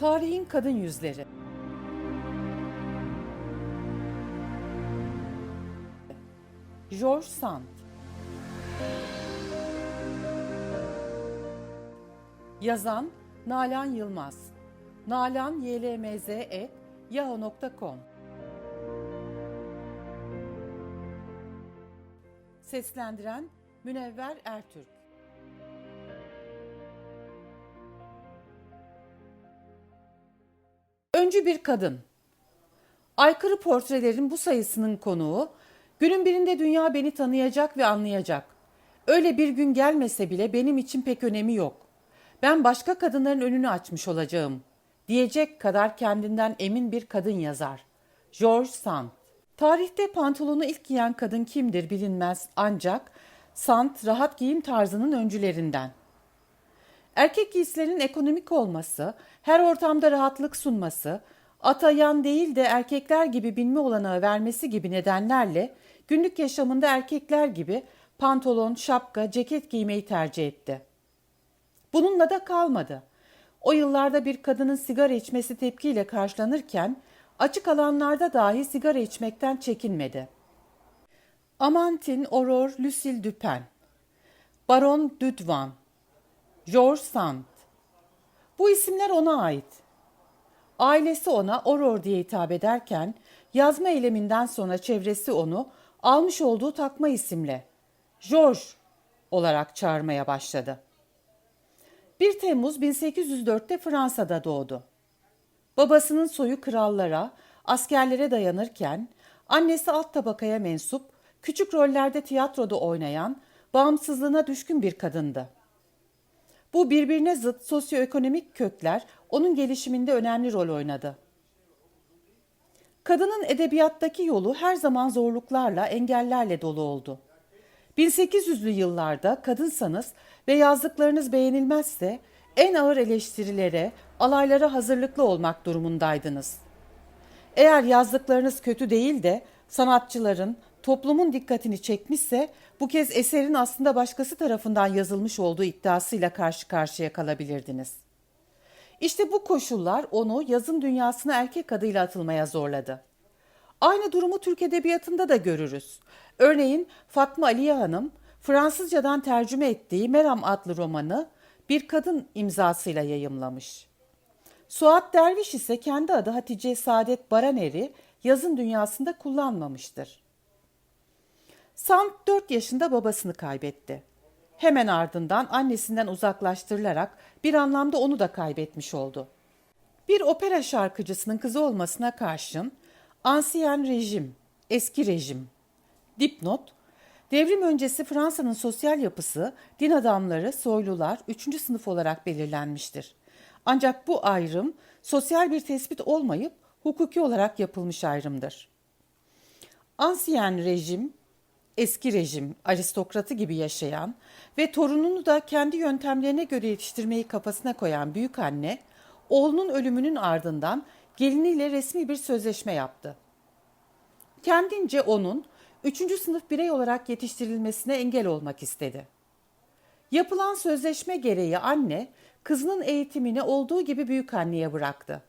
Tarihin kadın yüzleri. George Sand. Yazan Nalan Yılmaz. Nalan ylmz yahoo.com Seslendiren Münevver Ertürk Öncü bir kadın. Aykırı portrelerin bu sayısının konuğu, günün birinde dünya beni tanıyacak ve anlayacak. Öyle bir gün gelmese bile benim için pek önemi yok. Ben başka kadınların önünü açmış olacağım diyecek kadar kendinden emin bir kadın yazar. George Sand. Tarihte pantolonu ilk giyen kadın kimdir bilinmez ancak Sand rahat giyim tarzının öncülerinden. Erkek giysilerin ekonomik olması, her ortamda rahatlık sunması, atayan değil de erkekler gibi binme olanağı vermesi gibi nedenlerle günlük yaşamında erkekler gibi pantolon, şapka, ceket giymeyi tercih etti. Bununla da kalmadı. O yıllarda bir kadının sigara içmesi tepkiyle karşılanırken açık alanlarda dahi sigara içmekten çekinmedi. Amantine Aurore Lucille Dupin, Baron Dudvan, George Sand. Bu isimler ona ait. Ailesi ona Aurore diye hitap ederken yazma eyleminden sonra çevresi onu almış olduğu takma isimle George olarak çağırmaya başladı. 1 Temmuz 1804'te Fransa'da doğdu. Babasının soyu krallara, askerlere dayanırken annesi alt tabakaya mensup, küçük rollerde tiyatroda oynayan, bağımsızlığına düşkün bir kadındı. Bu birbirine zıt sosyoekonomik kökler onun gelişiminde önemli rol oynadı. Kadının edebiyattaki yolu her zaman zorluklarla, engellerle dolu oldu. 1800'lü yıllarda kadınsanız ve yazdıklarınız beğenilmezse en ağır eleştirilere, alaylara hazırlıklı olmak durumundaydınız. Eğer yazdıklarınız kötü değil de sanatçıların, toplumun dikkatini çekmişse bu kez eserin aslında başkası tarafından yazılmış olduğu iddiasıyla karşı karşıya kalabilirdiniz. İşte bu koşullar onu yazın dünyasına erkek adıyla atılmaya zorladı. Aynı durumu Türk Edebiyatı'nda da görürüz. Örneğin Fatma Aliye Hanım Fransızcadan tercüme ettiği Meram adlı romanı bir kadın imzasıyla yayımlamış. Suat Derviş ise kendi adı Hatice Saadet Baraner'i yazın dünyasında kullanmamıştır. Sand 4 yaşında babasını kaybetti. Hemen ardından annesinden uzaklaştırılarak bir anlamda onu da kaybetmiş oldu. Bir opera şarkıcısının kızı olmasına karşın Ansiyen rejim, eski rejim. Dipnot, devrim öncesi Fransa'nın sosyal yapısı din adamları, soylular, üçüncü sınıf olarak belirlenmiştir. Ancak bu ayrım sosyal bir tespit olmayıp hukuki olarak yapılmış ayrımdır. Ansiyen rejim, eski rejim, aristokratı gibi yaşayan ve torununu da kendi yöntemlerine göre yetiştirmeyi kafasına koyan büyük anne, oğlunun ölümünün ardından geliniyle resmi bir sözleşme yaptı. Kendince onun üçüncü sınıf birey olarak yetiştirilmesine engel olmak istedi. Yapılan sözleşme gereği anne kızının eğitimini olduğu gibi büyük anneye bıraktı.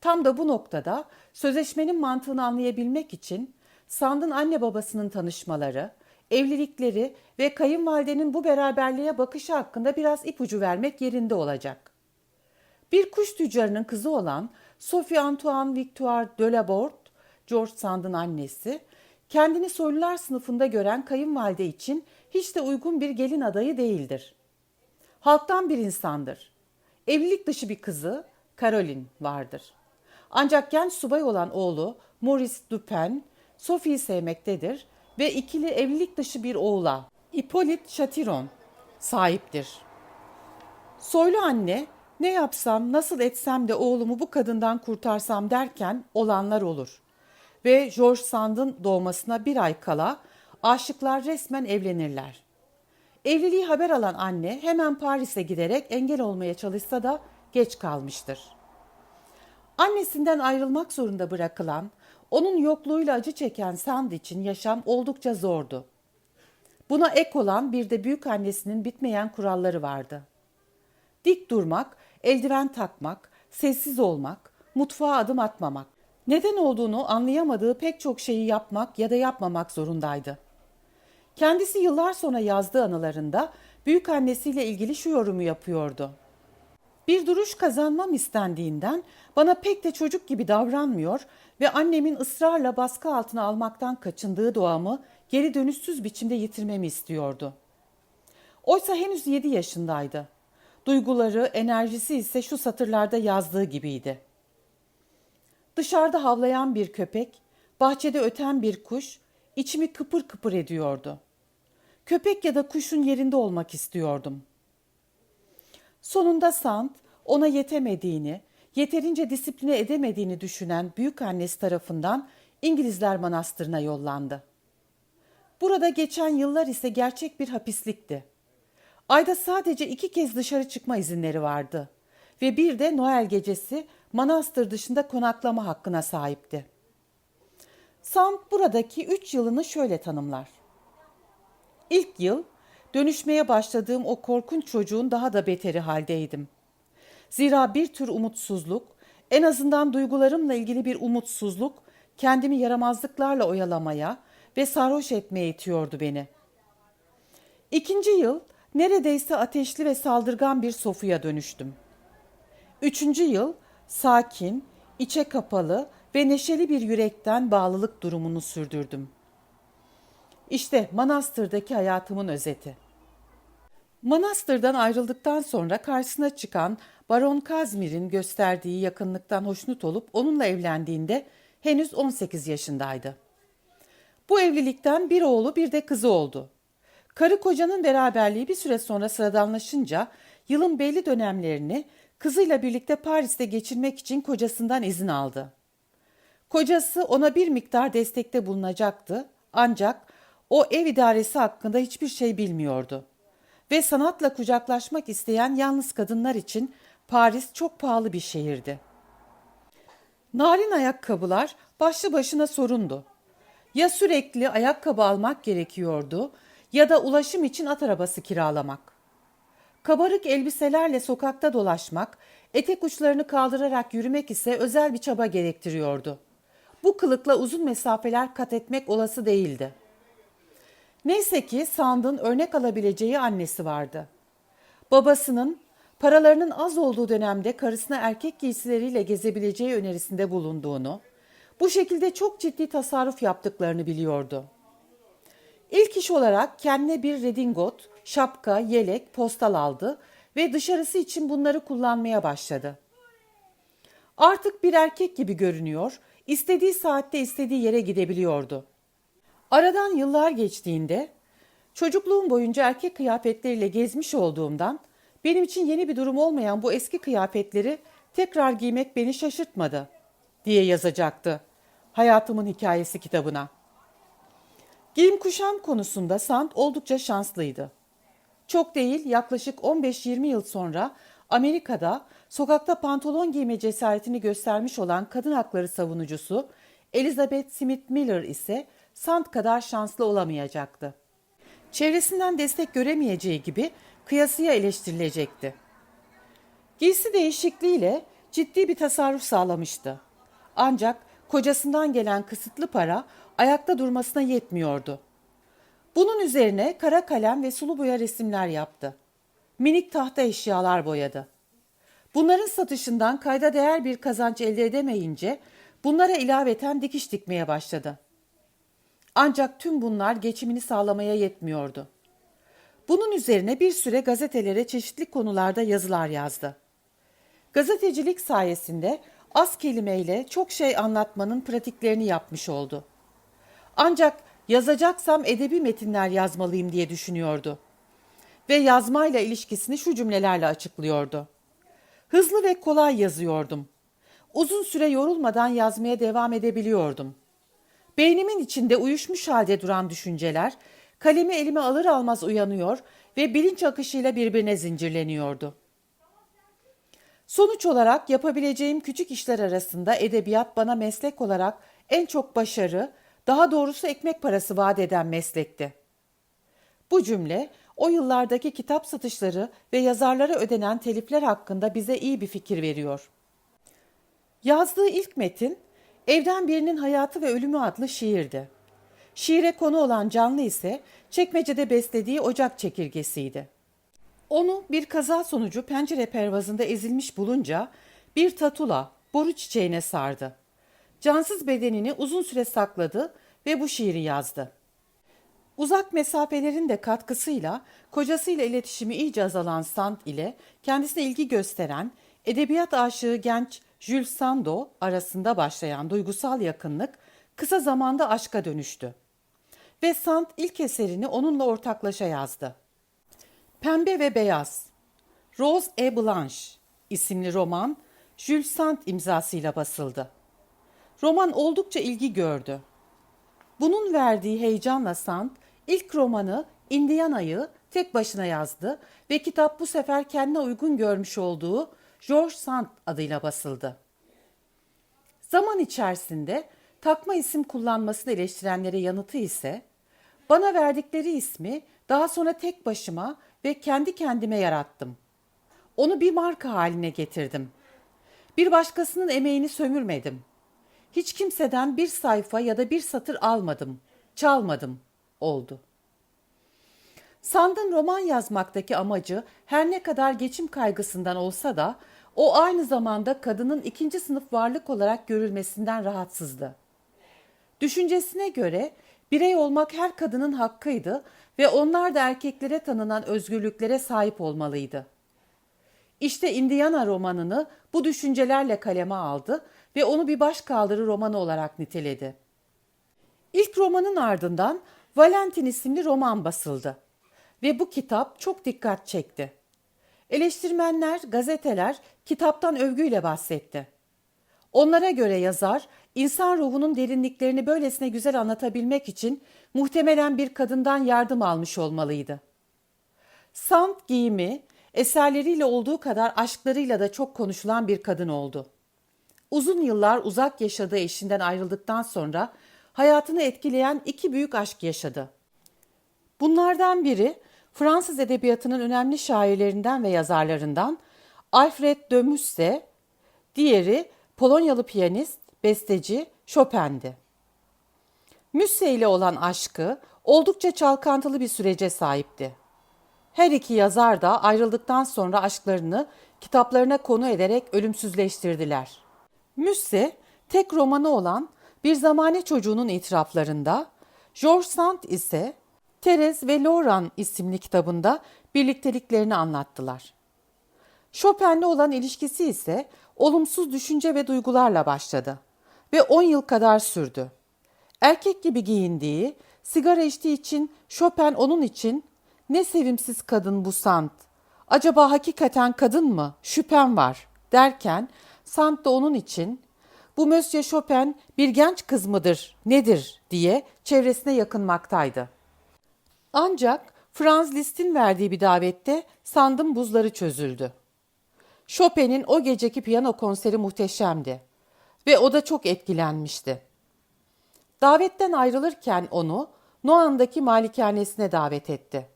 Tam da bu noktada sözleşmenin mantığını anlayabilmek için Sand'ın anne babasının tanışmaları, evlilikleri ve kayınvalidenin bu beraberliğe bakışı hakkında biraz ipucu vermek yerinde olacak. Bir kuş tüccarının kızı olan Sophie Antoine Victoire de Laborde, George Sand'ın annesi, kendini soylular sınıfında gören kayınvalide için hiç de uygun bir gelin adayı değildir. Halktan bir insandır. Evlilik dışı bir kızı, Caroline, vardır. Ancak genç subay olan oğlu Maurice Dupin, Sophie'yi sevmektedir ve ikili evlilik dışı bir oğula, Hippolyte Chatiron, sahiptir. Soylu anne ne yapsam, nasıl etsem de oğlumu bu kadından kurtarsam derken olanlar olur. Ve George Sand'ın doğmasına bir ay kala aşıklar resmen evlenirler. Evliliği haber alan anne hemen Paris'e giderek engel olmaya çalışsa da geç kalmıştır. Annesinden ayrılmak zorunda bırakılan, onun yokluğuyla acı çeken Sand için yaşam oldukça zordu. Buna ek olan bir de büyük annesinin bitmeyen kuralları vardı. Dik durmak, eldiven takmak, sessiz olmak, mutfağa adım atmamak. Neden olduğunu anlayamadığı pek çok şeyi yapmak ya da yapmamak zorundaydı. Kendisi yıllar sonra yazdığı anılarında büyük annesiyle ilgili şu yorumu yapıyordu. Bir duruş kazanmam istendiğinden bana pek de çocuk gibi davranmıyor ve annemin ısrarla baskı altına almaktan kaçındığı doğamı geri dönüşsüz biçimde yitirmemi istiyordu. Oysa henüz yedi yaşındaydı. Duyguları, enerjisi ise şu satırlarda yazdığı gibiydi. Dışarıda havlayan bir köpek, bahçede öten bir kuş içimi kıpır kıpır ediyordu. Köpek ya da kuşun yerinde olmak istiyordum. Sonunda Sant ona yetemediğini, yeterince disipline edemediğini düşünen büyük annesi tarafından İngilizler Manastırı'na yollandı. Burada geçen yıllar ise gerçek bir hapislikti. Ayda sadece iki kez dışarı çıkma izinleri vardı ve bir de Noel gecesi manastır dışında konaklama hakkına sahipti. Sant buradaki üç yılını şöyle tanımlar. İlk yıl dönüşmeye başladığım o korkunç çocuğun daha da beteri haldeydim. Zira bir tür umutsuzluk, en azından duygularımla ilgili bir umutsuzluk kendimi yaramazlıklarla oyalamaya ve sarhoş etmeye itiyordu beni. İkinci yıl neredeyse ateşli ve saldırgan bir sofuya dönüştüm. Üçüncü yıl sakin, içe kapalı ve neşeli bir yürekten bağlılık durumunu sürdürdüm. İşte manastırdaki hayatımın özeti. Manastırdan ayrıldıktan sonra karşısına çıkan Baron Kazmir'in gösterdiği yakınlıktan hoşnut olup onunla evlendiğinde henüz 18 yaşındaydı. Bu evlilikten bir oğlu bir de kızı oldu. Karı kocanın beraberliği bir süre sonra sıradanlaşınca yılın belli dönemlerini kızıyla birlikte Paris'te geçirmek için kocasından izin aldı. Kocası ona bir miktar destekte bulunacaktı ancak o ev idaresi hakkında hiçbir şey bilmiyordu. Ve sanatla kucaklaşmak isteyen yalnız kadınlar için Paris çok pahalı bir şehirdi. Narin ayakkabılar başlı başına sorundu. Ya sürekli ayakkabı almak gerekiyordu ya da ulaşım için at arabası kiralamak. Kabarık elbiselerle sokakta dolaşmak, etek uçlarını kaldırarak yürümek ise özel bir çaba gerektiriyordu. Bu kılıkla uzun mesafeler kat etmek olası değildi. Neyse ki Sand'ın örnek alabileceği annesi vardı. Babasının paralarının az olduğu dönemde karısına erkek giysileriyle gezebileceği önerisinde bulunduğunu, bu şekilde çok ciddi tasarruf yaptıklarını biliyordu. İlk iş olarak kendine bir redingot, şapka, yelek, postal aldı ve dışarısı için bunları kullanmaya başladı. Artık bir erkek gibi görünüyor, istediği saatte istediği yere gidebiliyordu. Aradan yıllar geçtiğinde çocukluğum boyunca erkek kıyafetleriyle gezmiş olduğumdan benim için yeni bir durum olmayan bu eski kıyafetleri tekrar giymek beni şaşırtmadı diye yazacaktı hayatımın hikayesi kitabına. Giyim kuşam konusunda Sant oldukça şanslıydı. Çok değil yaklaşık 15-20 yıl sonra Amerika'da sokakta pantolon giyme cesaretini göstermiş olan kadın hakları savunucusu Elizabeth Smith Miller ise Sant kadar şanslı olamayacaktı. Çevresinden destek göremeyeceği gibi kıyasıya eleştirilecekti. Giysi değişikliğiyle ciddi bir tasarruf sağlamıştı. Ancak kocasından gelen kısıtlı para ayakta durmasına yetmiyordu. Bunun üzerine kara kalem ve sulu boya resimler yaptı. Minik tahta eşyalar boyadı. Bunların satışından kayda değer bir kazanç elde edemeyince bunlara ilaveten dikiş dikmeye başladı. Ancak tüm bunlar geçimini sağlamaya yetmiyordu. Bunun üzerine bir süre gazetelere çeşitli konularda yazılar yazdı. Gazetecilik sayesinde az kelimeyle çok şey anlatmanın pratiklerini yapmış oldu. Ancak yazacaksam edebi metinler yazmalıyım diye düşünüyordu. Ve yazmayla ilişkisini şu cümlelerle açıklıyordu. Hızlı ve kolay yazıyordum. Uzun süre yorulmadan yazmaya devam edebiliyordum. Beynimin içinde uyuşmuş halde duran düşünceler kalemi elime alır almaz uyanıyor ve bilinç akışıyla birbirine zincirleniyordu. Sonuç olarak yapabileceğim küçük işler arasında edebiyat bana meslek olarak en çok başarı, daha doğrusu ekmek parası vaat eden meslekti. Bu cümle o yıllardaki kitap satışları ve yazarlara ödenen telifler hakkında bize iyi bir fikir veriyor. Yazdığı ilk metin Evden Birinin Hayatı ve Ölümü adlı şiirdi. Şiire konu olan canlı ise çekmecede beslediği ocak çekirgesiydi. Onu bir kaza sonucu pencere pervazında ezilmiş bulunca bir tatula boru çiçeğine sardı. Cansız bedenini uzun süre sakladı ve bu şiiri yazdı. Uzak mesafelerin de katkısıyla kocasıyla iletişimi iyice azalan Sand ile kendisine ilgi gösteren edebiyat aşığı genç Jules Sando arasında başlayan duygusal yakınlık kısa zamanda aşka dönüştü. Ve Sand ilk eserini onunla ortaklaşa yazdı. Pembe ve Beyaz Rose et Blanche isimli roman Jules Sand imzasıyla basıldı. Roman oldukça ilgi gördü. Bunun verdiği heyecanla Sand ilk romanı Indiana'yı tek başına yazdı ve kitap bu sefer kendine uygun görmüş olduğu George Sand adıyla basıldı. Zaman içerisinde takma isim kullanmasını eleştirenlere yanıtı ise bana verdikleri ismi daha sonra tek başıma ve kendi kendime yarattım. Onu bir marka haline getirdim. Bir başkasının emeğini sömürmedim. Hiç kimseden bir sayfa ya da bir satır almadım, çalmadım oldu. Sand'ın roman yazmaktaki amacı her ne kadar geçim kaygısından olsa da o aynı zamanda kadının ikinci sınıf varlık olarak görülmesinden rahatsızdı. Düşüncesine göre birey olmak her kadının hakkıydı ve onlar da erkeklere tanınan özgürlüklere sahip olmalıydı. İşte Indiana romanını bu düşüncelerle kaleme aldı ve onu bir başkaldırı romanı olarak niteledi. İlk romanın ardından Valentin isimli roman basıldı ve bu kitap çok dikkat çekti. Eleştirmenler, gazeteler kitaptan övgüyle bahsetti. Onlara göre yazar, insan ruhunun derinliklerini böylesine güzel anlatabilmek için muhtemelen bir kadından yardım almış olmalıydı. Sand giyimi, eserleriyle olduğu kadar aşklarıyla da çok konuşulan bir kadın oldu. Uzun yıllar uzak yaşadığı eşinden ayrıldıktan sonra hayatını etkileyen iki büyük aşk yaşadı. Bunlardan biri Fransız edebiyatının önemli şairlerinden ve yazarlarından Alfred de Musset, diğeri Polonyalı piyanist, besteci Chopin'di. Musset ile olan aşkı oldukça çalkantılı bir sürece sahipti. Her iki yazar da ayrıldıktan sonra aşklarını kitaplarına konu ederek ölümsüzleştirdiler. Musset, tek romanı olan Bir Zamane Çocuğunun itiraflarında, George Sand ise Teres ve Lauren isimli kitabında birlikteliklerini anlattılar. Chopin'le olan ilişkisi ise olumsuz düşünce ve duygularla başladı ve 10 yıl kadar sürdü. Erkek gibi giyindiği, sigara içtiği için Chopin onun için ne sevimsiz kadın bu Sant. Acaba hakikaten kadın mı? Şüphem var derken Sant da onun için bu Monsieur Chopin bir genç kız mıdır, nedir diye çevresine yakınmaktaydı. Ancak Franz Liszt'in verdiği bir davette sandım buzları çözüldü. Chopin'in o geceki piyano konseri muhteşemdi ve o da çok etkilenmişti. Davetten ayrılırken onu Noan'daki malikanesine davet etti.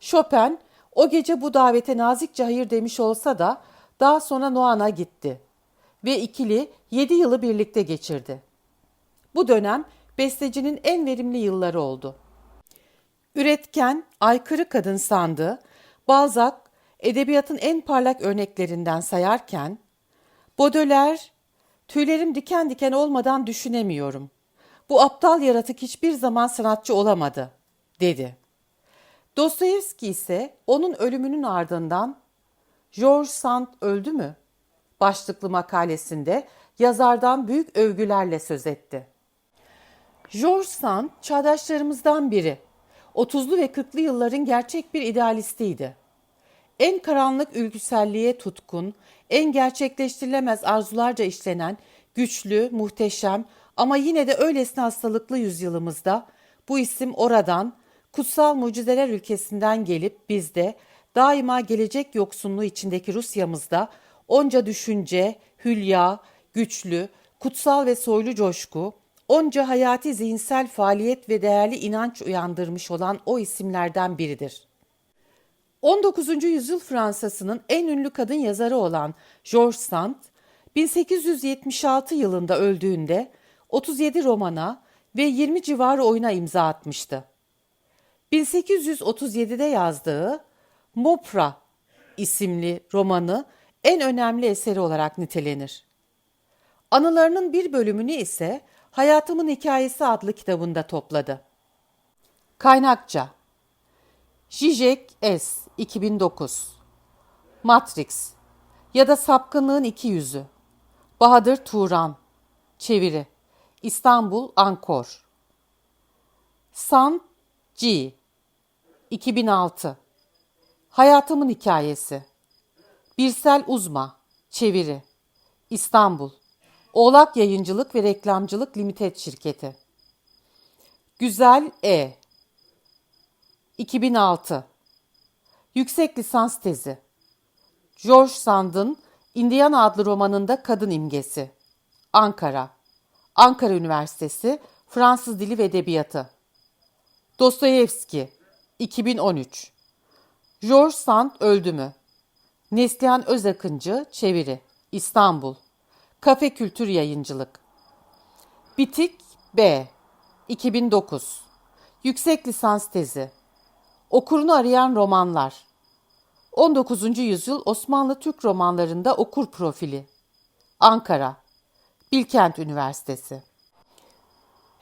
Chopin o gece bu davete nazikçe hayır demiş olsa da daha sonra Noan'a gitti ve ikili yedi yılı birlikte geçirdi. Bu dönem bestecinin en verimli yılları oldu. Üretken, aykırı kadın sandığı, Balzac edebiyatın en parlak örneklerinden sayarken, Baudelaire, tüylerim diken diken olmadan düşünemiyorum. Bu aptal yaratık hiçbir zaman sanatçı olamadı, dedi. Dostoyevski ise onun ölümünün ardından George Sand öldü mü? başlıklı makalesinde yazardan büyük övgülerle söz etti. George Sand çağdaşlarımızdan biri. 30'lu ve 40'lı yılların gerçek bir idealistiydi. En karanlık ülküselliğe tutkun, en gerçekleştirilemez arzularca işlenen, güçlü, muhteşem ama yine de öylesine hastalıklı yüzyılımızda bu isim oradan, kutsal mucizeler ülkesinden gelip bizde daima gelecek yoksunluğu içindeki Rusya'mızda onca düşünce, hülya, güçlü, kutsal ve soylu coşku, onca hayati zihinsel faaliyet ve değerli inanç uyandırmış olan o isimlerden biridir. 19. yüzyıl Fransa'sının en ünlü kadın yazarı olan George Sand, 1876 yılında öldüğünde 37 romana ve 20 civarı oyuna imza atmıştı. 1837'de yazdığı Mopra isimli romanı en önemli eseri olarak nitelenir. Anılarının bir bölümünü ise Hayatımın Hikayesi adlı kitabında topladı. Kaynakça. Zizek S. 2009 Matrix. Ya da Sapkınlığın İki Yüzü. Bahadır Turan. Çeviri. İstanbul Ankor. San G 2006 Hayatımın Hikayesi. Birsel Uzma. Çeviri. İstanbul Oğlak Yayıncılık ve Reklamcılık Limited Şirketi Güzel E 2006 Yüksek lisans tezi George Sand'ın Indiana adlı romanında kadın imgesi. Ankara. Ankara Üniversitesi Fransız Dili ve Edebiyatı. Dostoyevski 2013. George Sand öldü mü? Neslihan Özakıncı çeviri. İstanbul. Kafe Kültür Yayıncılık. Bitik B 2009. Yüksek lisans tezi. Okurunu arayan romanlar. 19. yüzyıl Osmanlı Türk romanlarında okur profili. Ankara. Bilkent Üniversitesi.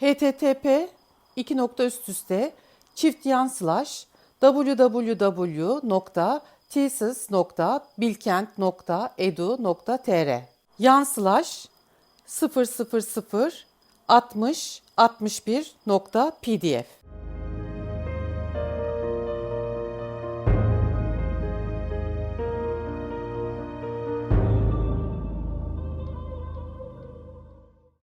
http 2 nokta üst üste çift yan slash www.thesis.bilkent.edu.tr yan slash 000 60 61 nokta pdf